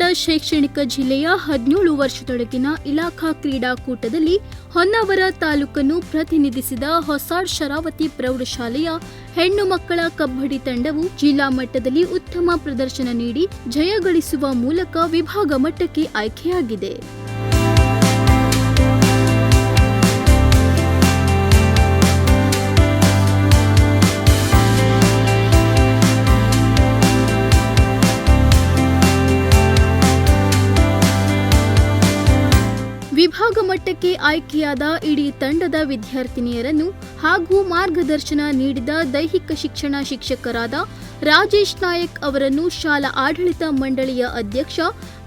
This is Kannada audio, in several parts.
ಶೈಕ್ಷಣಿಕ ಜಿಲ್ಲೆಯ ಹದಿನೇಳು ವರ್ಷದೊಳಗಿನ ಇಲಾಖಾ ಕ್ರೀಡಾಕೂಟದಲ್ಲಿ ಹೊನ್ನಾವರ ತಾಲೂಕನ್ನು ಪ್ರತಿನಿಧಿಸಿದ ಹೊಸಾಡ್ ಶರಾವತಿ ಪ್ರೌಢಶಾಲೆಯ ಹೆಣ್ಣು ಮಕ್ಕಳ ಕಬ್ಬಡಿ ತಂಡವು ಜಿಲ್ಲಾ ಮಟ್ಟದಲ್ಲಿ ಉತ್ತಮ ಪ್ರದರ್ಶನ ನೀಡಿ ಜಯಗಳಿಸುವ ಮೂಲಕ ವಿಭಾಗ ಮಟ್ಟಕ್ಕೆ ಆಯ್ಕೆಯಾಗಿದೆ. ವಿಭಾಗ ಮಟ್ಟಕ್ಕೆ ಆಯ್ಕೆಯಾದ ಇಡೀ ತಂಡದ ವಿದ್ಯಾರ್ಥಿನಿಯರನ್ನು ಹಾಗೂ ಮಾರ್ಗದರ್ಶನ ನೀಡಿದ ದೈಹಿಕ ಶಿಕ್ಷಣ ಶಿಕ್ಷಕರಾದ ರಾಜೇಶ್ ನಾಯಕ್ ಅವರನ್ನು ಶಾಲಾ ಆಡಳಿತ ಮಂಡಳಿಯ ಅಧ್ಯಕ್ಷ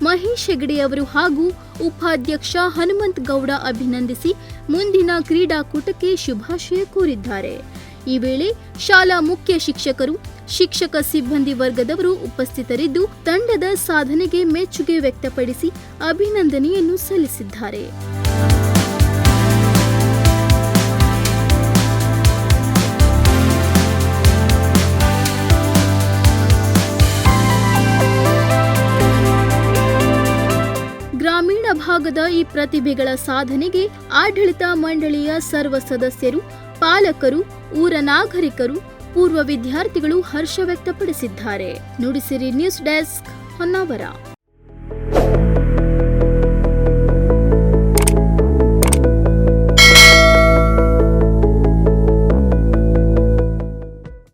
ಮಹೇಶ್ ಹೆಗಡೆ ಅವರು ಹಾಗೂ ಉಪಾಧ್ಯಕ್ಷ ಹನುಮಂತ್ ಗೌಡ ಅಭಿನಂದಿಸಿ ಮುಂದಿನ ಕ್ರೀಡಾಕೂಟಕ್ಕೆ ಶುಭಾಶಯ ಕೋರಿದ್ದಾರೆ. ಈ ವೇಳೆ ಶಾಲಾ ಮುಖ್ಯ ಶಿಕ್ಷಕರು, ಶಿಕ್ಷಕ ಸಿಬ್ಬಂದಿ ವರ್ಗದವರು ಉಪಸ್ಥಿತರಿದ್ದು ತಂಡದ ಸಾಧನೆಗೆ ಮೆಚ್ಚುಗೆ ವ್ಯಕ್ತಪಡಿಸಿ ಅಭಿನಂದನೆಯನ್ನು ಸಲ್ಲಿಸಿದ್ದಾರೆ. ಗ್ರಾಮೀಣ ಭಾಗದ ಈ ಪ್ರತಿಭೆಗಳ ಸಾಧನೆಗೆ ಆಡಳಿತ ಮಂಡಳಿಯ ಸರ್ವ ಸದಸ್ಯರು, ಪಾಲಕರು ಊರ ನಾಗರಿಕರು ಪೂರ್ವ ವಿದ್ಯಾರ್ಥಿಗಳು ಹರ್ಷ ವ್ಯಕ್ತಪಡಿಸಿದ್ದಾರೆ. Nudisiri news desk Honnavar.